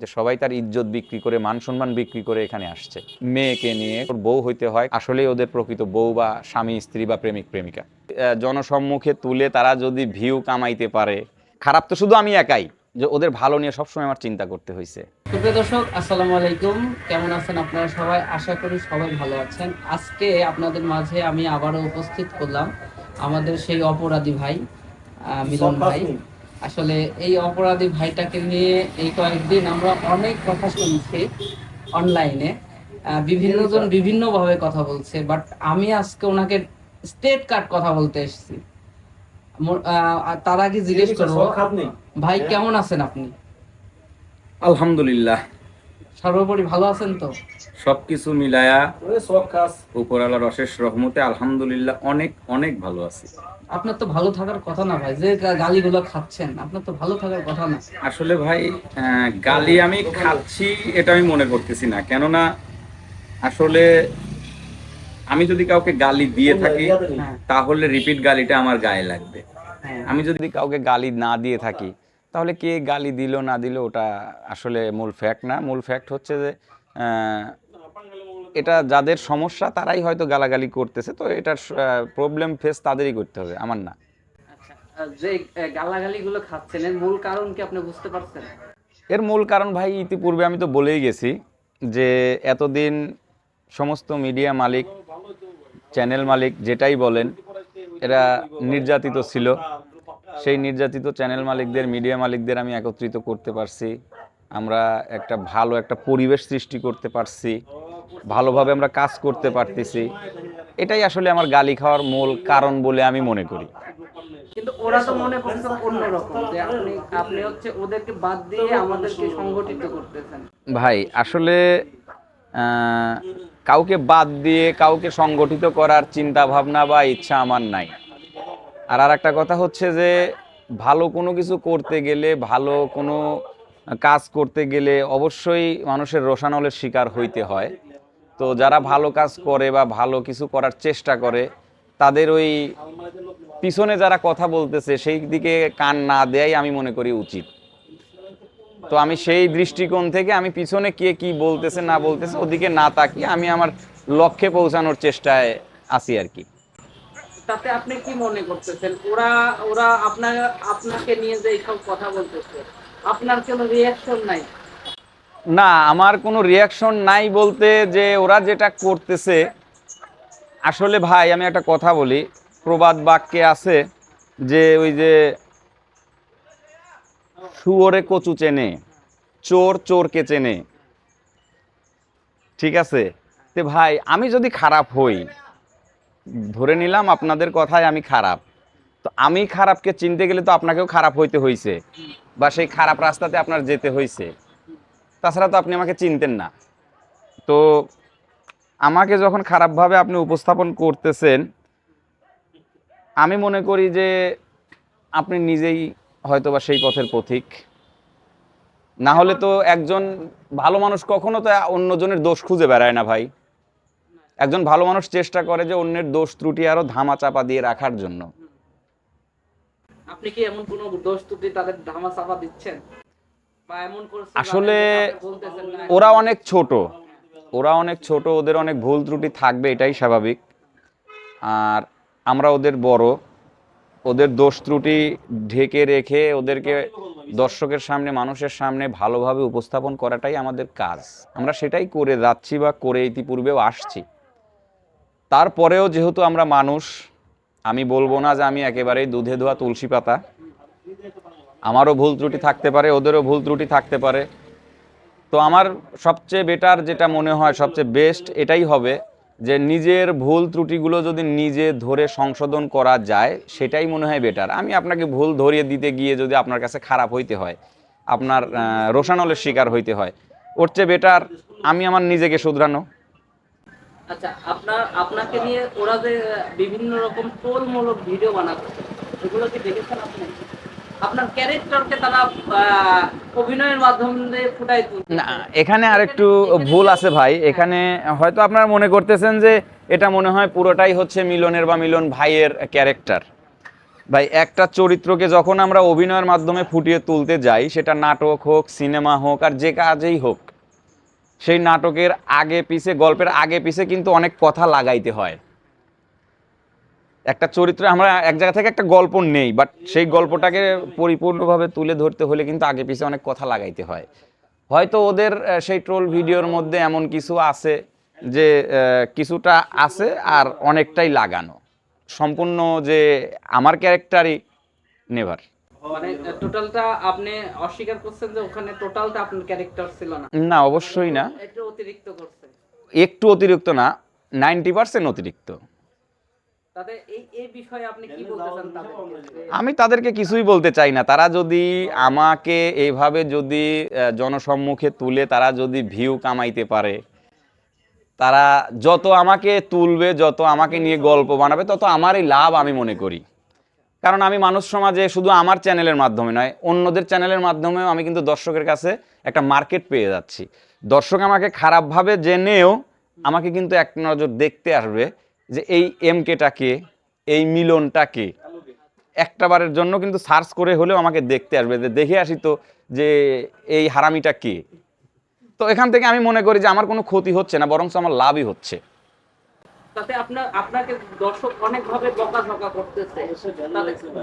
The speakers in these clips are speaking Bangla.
যে সবাই তার ইজ্জত বিক্রি করে মান সম্মান বিক্রি করে এখানে আসছে। মেয়েকে নিয়ে ওর বউ হইতে হয় আসলেই ওদের প্রকৃত বউ বা স্বামী স্ত্রী বা প্রেমিক প্রেমিকা। জনসম্মুখে তুলে তারা যদি ভিউ কামাইতে পারে খারাপ তো শুধু আমি একাই যে ওদের ভালো নিয়ে সবসময় আমার চিন্তা করতে হয়েছে সুপ্রিয় দর্শক আসসালামু আলাইকুম। কেমন আছেন আপনারা সবাই? আশা করি সবাই ভালো আছেন। আজকে আপনাদের মাঝে আমি আবারও উপস্থিত করলাম আমাদের সেই অপরাধী ভাই মিলন ভাই। আসলে এই অপরাধী ভাইটাকে নিয়ে এই কয়েকদিন আমরা অনেক কথা শুনছি অনলাইনে। বিভিন্ন জন বিভিন্ন ভাবে কথা বলছে বাট আমি আজকে ওনাকে স্টেট কার্ড কথা বলতে এসেছি। তার আগে জিজ্ঞেস করব ভাই কেমন আছেন আপনি? আলহামদুলিল্লাহ। সর্বোপরি ভালো আছেন তো? সবকিছু মিলায়া উপরালার অশেষ রহমতে আলহামদুলিল্লাহ অনেক অনেক ভালো আছি। আপনার তো ভালো থাকার কথা না ভাই যে গালিগুলো খাচ্ছেন আপনার তো ভালো থাকার কথা না। আসলে ভাই গালি আমি খাচ্ছি এটা আমি মনে করতেছি না। কেননা আসলে আমি যদি কাউকে গালি দিয়ে থাকি হ্যাঁ। তাহলে রিপিট গালিটা আমার গায়ে লাগবে। হ্যাঁ। আমি যদি যদি কাউকে গালি না দিয়ে থাকি তাহলে কে গালি দিল না দিল ওটা আসলে মূল ফ্যাক্ট না। মূল ফ্যাক্ট হচ্ছে যে আহ, এটা যাদের সমস্যা তারাই হয়তো গালাগালি করতেছে। তো এটার প্রবলেম ফেস তাদেরই করতে হবে আমার না। আচ্ছা যে গালাগালি গুলো খাচ্ছেন এর মূল কারণ কি আপনি বুঝতে পারছেন? এর মূল কারণ ভাই ইতিপূর্বে আমি তো বলেই গেছি যে এতদিন সমস্ত মিডিয়া মালিক চ্যানেল মালিক যেটাই বলেন এরা নির্যাতিত ছিল। সেই নির্যাতিত চ্যানেল মালিকদের মিডিয়া মালিকদের আমি একত্রিত করতে পারছি। আমরা একটা ভালো একটা পরিবেশ সৃষ্টি করতে পারছি। ভালোভাবে আমরা কাজ করতে পারতেছি। এটাই আসলে আমার গালি খাওয়ার মূল কারণ বলে আমি মনে করি। কিন্তু ওরা তো মনে করছে অন্যরকম যে আপনি আপনি হচ্ছে ওদেরকে বাদ দিয়ে আমাদেরকে সংগঠিত করতেছেন। ভাই আসলে কাউকে বাদ দিয়ে কাউকে সংগঠিত করার চিন্তা ভাবনা বা ইচ্ছা আমার নাই। আর আর একটা কথা হচ্ছে যে ভালো কোনো কিছু করতে গেলে ভালো কোনো কাজ করতে গেলে অবশ্যই মানুষের রোশানলের শিকার হইতে হয়। তো যারা ভালো কাজ করে বা ভালো কিছু করার চেষ্টা করে, তাদের ওই পিছনে যারা কথা বলতেছে, সেই দিকে কান না দেয়াই আমি মনে করি উচিত। তো আমি সেই দৃষ্টিকোণ থেকে আমি পিছনে কে কি বলতেছে, না বলতেছে, ওদিকে না তাকিয়ে আমি আমার লক্ষ্যে পৌঁছানোর চেষ্টায় আছি আর কি। তাতে আপনি কি মনে করতেছেন? ওরা ওরা আপনার, আপনাকে নিয়ে যে এইসব কথা বলতেছে, আপনার কোনো রিয়াকশন নাই? না, আমার কোনো রিয়াকশন নাই বলতে যে ওরা যেটা করতেছে। আসলে ভাই, আমি একটা কথা বলি, প্রবাদ বাক্যে আছে যে ওই যে শুয়োরে কচু চেনে, চোর চোরকে চেনে। ঠিক আছে? তে ভাই, আমি যদি খারাপ হই, ধরে নিলাম আপনাদের কথায় আমি খারাপ। তো আমি খারাপকে চিনতে গেলে তো আপনাকেও খারাপ হইতে হইছে বা সেই খারাপ রাস্তাতে আপনার যেতে হইছে। তাছাড়া তো আপনি আমাকে চিনতেন না। তো আমাকে যখন খারাপভাবে আপনি উপস্থাপন করতেছেন, আমি মনে করি যে আপনি নিজেই হয়তো বা সেই পথের পথিক। না হলে তো একজন ভালো মানুষ কখনো তো অন্যজনের দোষ খুঁজে বেড়ায় না ভাই। একজন ভালো মানুষ চেষ্টা করে যে অন্যের দোষ ত্রুটি আরও ধামা চাপা দিয়ে রাখার জন্য। আপনি কি এমন কোনো দোষ ত্রুটি তাদের ধামা চাপা দিচ্ছেন? আসলে ওরা অনেক ছোট। ওরা অনেক ছোট ওদের অনেক ভুল ত্রুটি থাকবে এটাই স্বাভাবিক। আর আমরা ওদের বড়। ওদের দোষ ত্রুটি ঢেকে রেখে ওদেরকে দর্শকের সামনে মানুষের সামনে ভালোভাবে উপস্থাপন করাটাই আমাদের কাজ। আমরা সেটাই করে যাচ্ছি বা করে ইতিপূর্বেও আসছি। তারপরেও যেহেতু আমরা মানুষ আমি বলব না যে আমি একেবারেই দুধে ধোয়া তুলসী পাতা। আমারও ভুল ত্রুটি থাকতে পারে, ওদেরও ভুল ত্রুটি থাকতে পারে। তো আমার সবচেয়ে বেটার যেটা মনে হয়, সবচেয়ে বেস্ট এটাই হবে যে নিজের ভুল ত্রুটিগুলো যদি নিজে ধরে সংশোধন করা যায়, সেটাই মনে হয় বেটার আমি আপনাকে ভুল ধরিয়ে দিতে গিয়ে যদি আপনার কাছে খারাপ হইতে হয়, আপনার রোশানলের শিকার হইতে হয়, ওর চেয়ে বেটার আমি আমার নিজেকে শুধরানো। আচ্ছা আপনার, আপনাকে নিয়ে ওরা যে বিভিন্ন রকম টোলমূলক ভিডিও বানাচ্ছে এগুলো কি দেখেছেন আপনি? আপনার ক্যারেক্টারকে তারা অভিনয়ের মাধ্যমে ফুটাই তুলছে। না এখানে আরেকটু ভুল আছে ভাই। এখানে হয়তো আপনারা মনে করতেছেন যে এটা মনে হয় পুরোটাই হচ্ছে মিলনের বা মিলন ভাইয়ের ক্যারেক্টার। ভাই একটা চরিত্রকে যখন আমরা অভিনয়ের মাধ্যমে ফুটিয়ে তুলতে যাই সেটা নাটক হোক সিনেমা হোক আর যে কাজেই হোক সেই নাটকের আগে পিছে গল্পের আগে পিছে কিন্তু অনেক কথা লাগাইতে হয়। একটা চরিত্র আমরা এক জায়গা থেকে একটা গল্প নেই বাট সেই গল্পটাকে পরিপূর্ণভাবে তুলে ধরতে হলে কিন্তু আগে পিছে অনেক কথা লাগাইতে হয়। হয়তো ওদের সেই ট্রোল ভিডিওর মধ্যে এমন কিছু আছে যে কিছুটা আছে আর অনেকটাই লাগানো। সম্পূর্ণ যে আমার ক্যারেক্টারই নেভার। মানে টোটালটা আপনি অস্বীকার করছেন যে ওখানে টোটালটা আপনার ক্যারেক্টার ছিল না। না অবশ্যই না। একটু অতিরিক্ত করছে। একটু অতিরিক্ত না নাইনটি পার্সেন্ট অতিরিক্ত। আমি তাদেরকে কিছুই বলতে চাই না। তারা যদি আমাকে এইভাবে যদি জনসম্মুখে তুলে তারা যদি ভিউ কামাইতে পারে তারা যত আমাকে তুলবে যত আমাকে নিয়ে গল্প বানাবে তত আমারই লাভ আমি মনে করি। কারণ আমি মানুষ সমাজে শুধু আমার চ্যানেলের মাধ্যমে নয় অন্যদের চ্যানেলের মাধ্যমেও আমি কিন্তু দর্শকের কাছে একটা মার্কেট পেয়ে যাচ্ছি। দর্শক আমাকে খারাপভাবে জেনেও আমাকে কিন্তু এক নজর দেখতে আসবে। যে এই এমকেটা কে এই মিলনটা কে একটা বারের জন্য কিন্তু সার্চ করে হলেও আমাকে দেখতে আসবে। যে দেখে আসি তো যে এই হারামিটা কে। তো এখান থেকে আমি মনে করি যে আমার কোনো ক্ষতি হচ্ছে না বরং আমার লাভই হচ্ছে। তাতে আপনার আপনাকে দর্শক বকাঝকা করতেছে।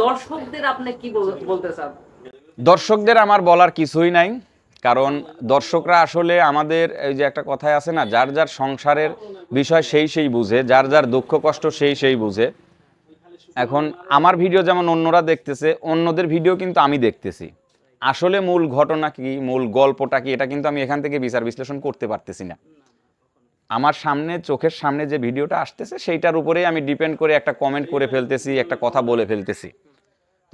দর্শকদের আপনি কি বলতে চান? দর্শকদের আমার বলার কিছুই নাই। কারণ দর্শকরা আসলে আমাদের এই যে একটা কথায় আছে না, যার যার সংসারের বিষয় সেই সেই বুঝে, যার যার দুঃখ কষ্ট সেই সেই বুঝে। এখন আমার ভিডিও যেমন অন্যরা দেখতেছে, অন্যদের ভিডিও কিন্তু আমি দেখতেছি। আসলে মূল ঘটনা কি, মূল গল্পটা কি, এটা কিন্তু আমি এখান থেকে বিচার বিশ্লেষণ করতে পারতেছি না। আমার সামনে, চোখের সামনে যে ভিডিওটা আসতেছে, সেইটার উপরেই আমি ডিপেন্ড করে একটা কমেন্ট করে ফেলতেছি, একটা কথা বলে ফেলতেছি।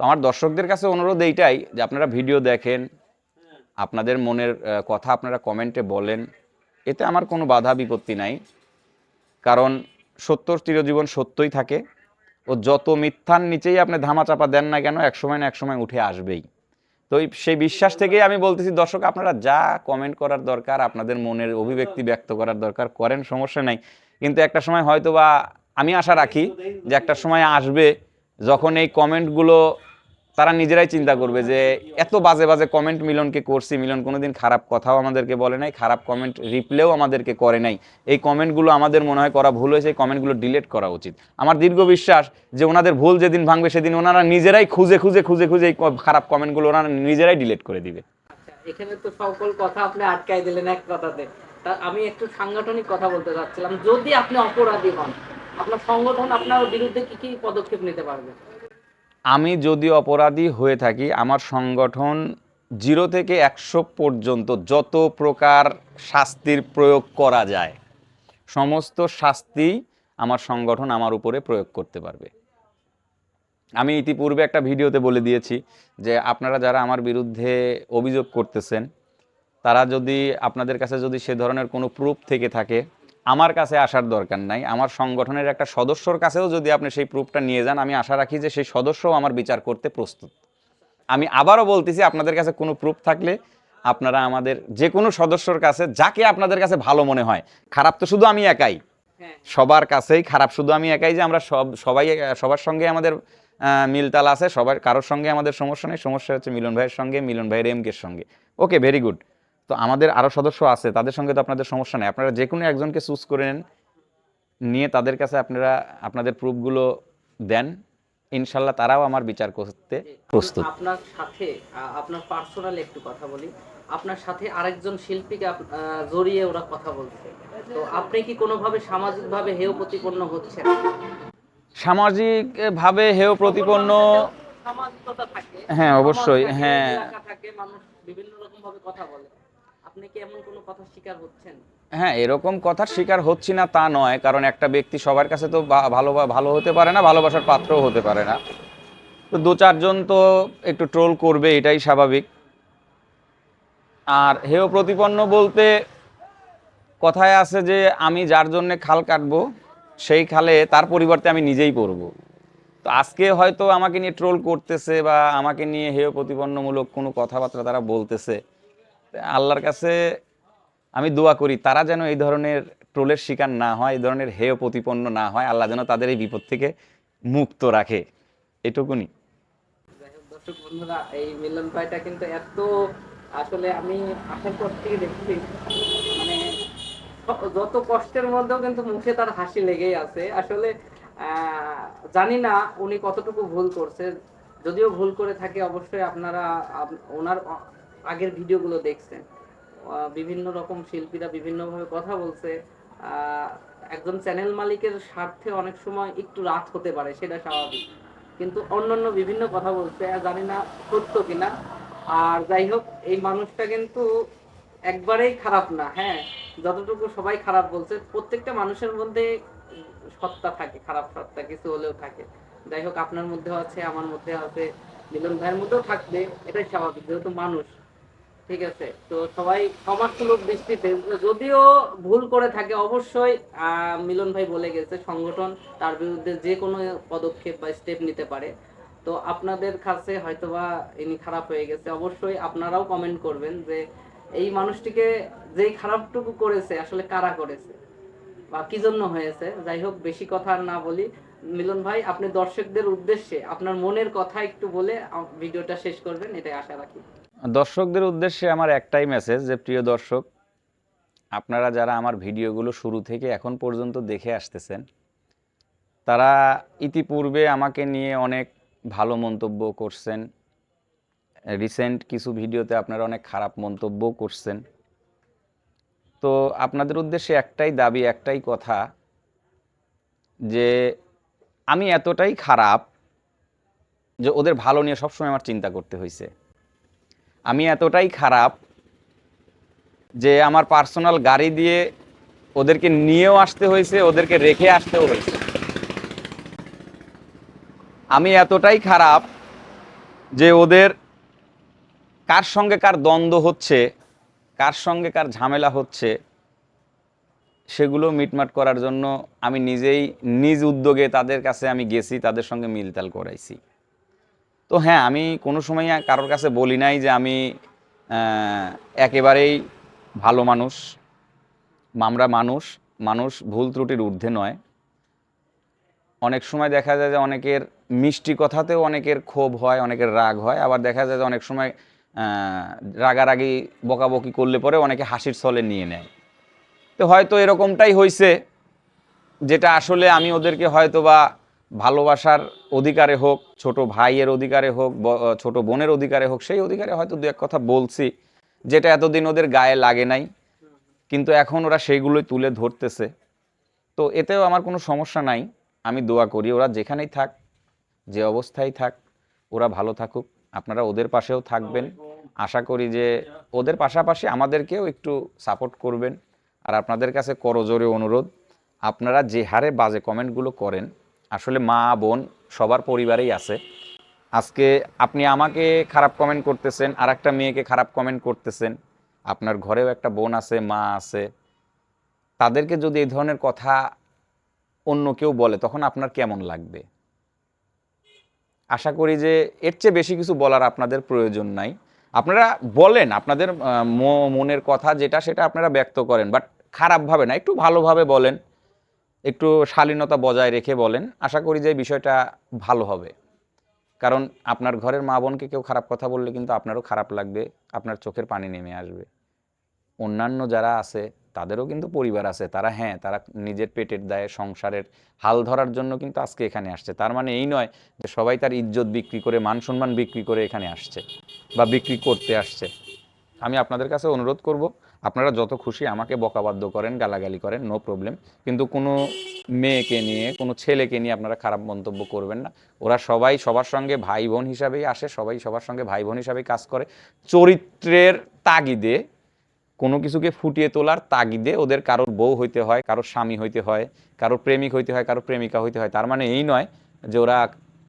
তো আমার দর্শকদের কাছে অনুরোধ এইটাই যে আপনারা ভিডিও দেখেন আপনাদের মনের কথা আপনারা কমেন্টে বলেন। এতে আমার কোনো বাধা বিপত্তি নাই। কারণ সত্যর চিরজীবন সত্যই থাকে। ও যত মিথ্যার নিচেই আপনি ধামাচাপা দেন না কেন, একসময় না একসময় উঠে আসবেই। তো সেই বিশ্বাস থেকেই আমি বলতেছি, দর্শক, আপনারা যা কমেন্ট করার দরকার, আপনাদের মনের অভিব্যক্তি ব্যক্ত করার দরকার, করেন, সমস্যা নাই। কিন্তু একটা সময় হয়তো বা আমি আশা রাখি যে একটা সময় আসবে যখন এই কমেন্টগুলো তারা নিজেরাই চিন্তা করবে যে এত বাজে বাজে কমেন্ট মিলনকে করছি, মিলন কোনোদিন খারাপ কথাও আমাদেরকে বলে নাই, খারাপ কমেন্ট রিপ্লেও আমাদেরকে করে নাই। এই কমেন্টগুলো আমাদের মনে হয় করা ভুল হয়েছে, এই কমেন্টগুলো ডিলিট করা উচিত। আমার দীর্ঘ বিশ্বাস যে ওনাদের ভুল যেদিন ভাঙবে সেদিন ওনারা নিজেরাই খুঁজে খুঁজে খুঁজে খুঁজে এই খারাপ কমেন্টগুলো ওনারা নিজেরাই ডিলিট করে দিবে। আচ্ছা এখানে তো সকল কথা আপনি আটকাই দিলেন এক কথাতে। আমি একটু সাংগঠনিক কথা বলতে চাচ্ছিলাম যদি আপনি অপরাধী হন, আপনার সংগঠন আপনার বিরুদ্ধে কি কি পদক্ষেপ নিতে পারবে? আমি যদি অপরাধী হয়ে থাকি, আমার সংগঠন জিরো থেকে একশো পর্যন্ত যত প্রকার শাস্তির প্রয়োগ করা যায়, সমস্ত শাস্তি আমার সংগঠন আমার উপরে প্রয়োগ করতে পারবে। আমি ইতিপূর্বে একটা ভিডিওতে বলে দিয়েছি যে আপনারা যারা আমার বিরুদ্ধে অভিযোগ করতেছেন, তারা যদি আপনাদের কাছে যদি সে ধরনের কোনো প্রুফ থেকে থাকে আমার কাছে আসার দরকার নাই। আমার সংগঠনের একটা সদস্যর কাছেও যদি আপনি সেই প্রুফটা নিয়ে যান আমি আশা রাখি যে সেই সদস্যও আমার বিচার করতে প্রস্তুত। আমি আবারও বলতেছি আপনাদের কাছে কোনো প্রুফ থাকলে আপনারা আমাদের যে কোনো সদস্যর কাছে যাকে আপনাদের কাছে ভালো মনে হয় খারাপ তো শুধু আমি একাই। হ্যাঁ। সবার কাছেই খারাপ শুধু আমি একাই যে আমরা সব সবাই সবার সঙ্গে আমাদের মিলতাল আছে সবার কারোর সঙ্গে আমাদের সমস্যা নেই। সমস্যা হচ্ছে মিলন ভাইয়ের সঙ্গে মিলন ভাইয়ের এমকের সঙ্গে। ওকে ভেরি গুড তো আমাদের আরও সদস্য আছে তাদের সঙ্গে তো আপনাদের সমস্যা নেই। আপনারা যে কোনো একজনকে চুজ করে নেন নিয়ে তাদের কাছে আপনারা আপনাদের প্রুফগুলো দেন। ইনশাল্লাহ তারাও আমার বিচার করতে প্রস্তুত। আপনার সাথে আপনার পার্সোনাল একটু কথা বলি। আপনার সাথে আরেকজন শিল্পীকে জড়িয়ে ওরা কথা বলছে। তো আপনি কি কোনোভাবে সামাজিকভাবে হেয় প্রতিপন্ন হচ্ছেন? সামাজিকভাবে হেয় প্রতিপন্ন হ্যাঁ, অবশ্যই, হ্যাঁ। বিভিন্ন রকম ভাবে কথা বলে। হ্যাঁ এরকম কথার শিকার হচ্ছি না তা নয়, কারণ একটা ব্যক্তি সবার কাছে তো ভালো ভালো হতে পারে না, ভালোবাসার পাত্রও হতে পারে না। তো দু চারজন তো একটু ট্রোল করবে, এটাই স্বাভাবিক। আর হেয় প্রতিপন্ন বলতে কথায় আছে যে, আমি যার জন্যে খাল কাটবো, সেই খালে তার পরিবর্তে আমি নিজেই পড়ব। তো আজকে হয়তো আমাকে নিয়ে ট্রোল করতেছে বা আমাকে নিয়ে হেয় প্রতিপন্নমূলক কোনো কথাবার্তা তারা বলতেছে। আল্লাহর কাছে আমি দোয়া করি, তারা যেন এই ধরনের ট্রোলের শিকার না হয়, এই ধরনের হেয় প্রতিপন্ন না হয়, আল্লাহ যেন তাদের এই বিপদ থেকে মুক্ত রাখে। এটুকুনি। দর্শক বন্ধুরা, এই মিলন ভাইটা কিন্তু এত, আসলে আমি আসার পর থেকে দেখছি মানে যত কষ্টের মধ্যেও কিন্তু মুখে তার হাসি লেগেই আছে। আসলে জানি না উনি কতটুকু ভুল করছে। যদিও ভুল করে থাকে, অবশ্যই আপনারা ওনার আগের ভিডিওগুলো দেখছেন বিভিন্ন রকম শিল্পীরা বিভিন্নভাবে কথা বলছে। একজন চ্যানেল মালিকের স্বার্থে অনেক সময় একটু রাত হতে পারে, সেটা স্বাভাবিক। কিন্তু অন্যান্য বিভিন্ন কথা বলছে জানি না সত্য কিনা। আর যাই হোক, এই মানুষটা কিন্তু একবারেই খারাপ না হ্যাঁ? যতটুকু সবাই খারাপ বলছে, প্রত্যেকটা মানুষের মধ্যে সত্তা থাকে, খারাপ সত্তা, কিছু হলেও থাকে। যাই হোক, আপনার মধ্যেও আছে, আমার মধ্যে আছে, মিলন ভাইয়ের মধ্যেও থাকবে, এটাই স্বাভাবিক, যেহেতু মানুষ। ঠিক আছে। তো সবাই সমাজসুলভ দৃষ্টিতে, যদিও ভুল করে থাকে, অবশ্যই মিলন ভাই বলে গেছে, সংগঠন তার বিরুদ্ধে যে কোনো পদক্ষেপ বা স্টেপ নিতে পারে। তো আপনাদের কাছে হয়তোবা ইনি খারাপ হয়ে গেছে। অবশ্যই আপনারাও কমেন্ট করবেন যে, এই মানুষটিকে যেই খারাপটুকু করেছে, আসলে কারা করেছে? বা কি জন্য হয়েছে? যাই হোক, বেশি কথা না বলি। মিলন ভাই, আপনি দর্শকদের উদ্দেশ্যে, আপনার মনের কথা একটু বলে ভিডিওটা শেষ করবেন, এটাই আশা রাখি। দর্শকদের উদ্দেশ্যে আমার একটাই মেসেজ যে, প্রিয় দর্শক, আপনারা যারা আমার ভিডিওগুলো শুরু থেকে এখন পর্যন্ত দেখে আসতেছেন, তারা ইতিপূর্বে আমাকে নিয়ে অনেক ভালো মন্তব্য করছেন। রিসেন্ট কিছু ভিডিওতে আপনারা অনেক খারাপ মন্তব্যও করছেন। তো আপনাদের উদ্দেশ্যে একটাই দাবি, একটাই কথা যে, আমি এতটাই খারাপ যে, ওদের ভালো নিয়ে সবসময় আমার চিন্তা করতে হয়েছে আমি এতটাই খারাপ যে আমার পার্সোনাল গাড়ি দিয়ে ওদেরকে নিয়েও আসতে হয়েছে, ওদেরকে রেখে আসতেও হয়েছে। আমি এতটাই খারাপ যে ওদের কার সঙ্গে কার দ্বন্দ্ব হচ্ছে, কার সঙ্গে কার ঝামেলা হচ্ছে, সেগুলো মিটমাট করার জন্য আমি নিজেই নিজ উদ্যোগে তাদের কাছে আমি গেছি, তাদের সঙ্গে মিলতাল করাইছি। তো হ্যাঁ আমি কোনো সময় কারোর কাছে বলি নাই যে আমি একেবারেই ভালো মানুষ আমরা মানুষ মানুষ ভুল ত্রুটির ঊর্ধ্বে নয়। অনেক সময় দেখা যায় যে অনেকের মিষ্টি কথাতেও অনেকের ক্ষোভ হয়, অনেকের রাগ হয়। আবার দেখা যায় যে অনেক সময় রাগারাগি বকাবকি করলে পরে অনেকে হাসির ছলে নিয়ে নেয়। তো হয়তো এরকমটাই হয়েছে যেটা আসলে আমি ওদেরকে হয়তো বা ভালোবাসার অধিকারে হোক, ছোট ভাইয়ের অধিকারে হোক ছোট বোনের অধিকারে হোক, সেই অধিকারে হয়তো দু এক কথা বলছি, যেটা এতদিন ওদের গায়ে লাগে নাই। কিন্তু এখন ওরা সেইগুলোই তুলে ধরতেছে। তো এতেও আমার কোনো সমস্যা নাই। আমি দোয়া করি, ওরা যেখানেই থাক, যে অবস্থায় থাক, ওরা ভালো থাকুক। আপনারা ওদের পাশেও থাকবেন। আশা করি যে ওদের পাশাপাশি আমাদেরকেও একটু সাপোর্ট করবেন। আর আপনাদের কাছে করজোরে অনুরোধ, আপনারা যে হারে বাজে কমেন্টগুলো করেন আসলে মা, বোন সবার পরিবারেই আছে। আজকে আপনি আমাকে খারাপ কমেন্ট করতেছেন আর একটা মেয়েকে খারাপ কমেন্ট করতেছেন, আপনার ঘরেও একটা বোন আছে, মা আছে, তাদেরকে যদি এই ধরনের কথা অন্য কেউ বলে, তখন আপনার কেমন লাগবে? আশা করি যে এর চেয়ে বেশি কিছু বলার আপনাদের প্রয়োজন নাই। আপনারা বলেন, আপনাদের মনের কথা যেটা, সেটা আপনারা ব্যক্ত করেন বাট খারাপভাবে না, একটু ভালোভাবে বলেন। একটু শালীনতা বজায় রেখে বলেন, আশা করি যে বিষয়টা ভালো হবে। কারণ আপনার ঘরের মা বোনকে কেউ খারাপ কথা বললে কিন্তু আপনারও খারাপ লাগবে, আপনার চোখের পানি নেমে আসবে। অন্যান্য যারা আছে, তাদেরও কিন্তু পরিবার আছে, তারা হ্যাঁ তারা নিজের পেটের দায়ে, সংসারের হাল ধরার জন্য কিন্তু আজকে এখানে আসছে। তার মানে এই নয় যে সবাই তার ইজ্জত বিক্রি করে, মান সম্মান বিক্রি করে এখানে আসছে বা বিক্রি করতে আসছে। আমি আপনাদের কাছে অনুরোধ করব আপনারা যত খুশি আমাকে বকাবাদ্য করেন, গালাগালি করেন নো প্রবলেম কিন্তু কোনো মেয়েকে নিয়ে, কোনো ছেলেকে নিয়ে আপনারা খারাপ মন্তব্য করবেন না। ওরা সবাই সবার সঙ্গে ভাই বোন হিসাবেই আসে, সবাই সবার সঙ্গে ভাই বোন হিসাবেই কাজ করে। চরিত্রের তাগিদে, কোনো কিছুকে ফুটিয়ে তোলার তাগিদে ওদের কারোর বউ হইতে হয়, কারোর স্বামী হইতে হয়, কারোর প্রেমিক হইতে হয়, কারোর প্রেমিকা হইতে হয়। তার মানে এই নয় যে ওরা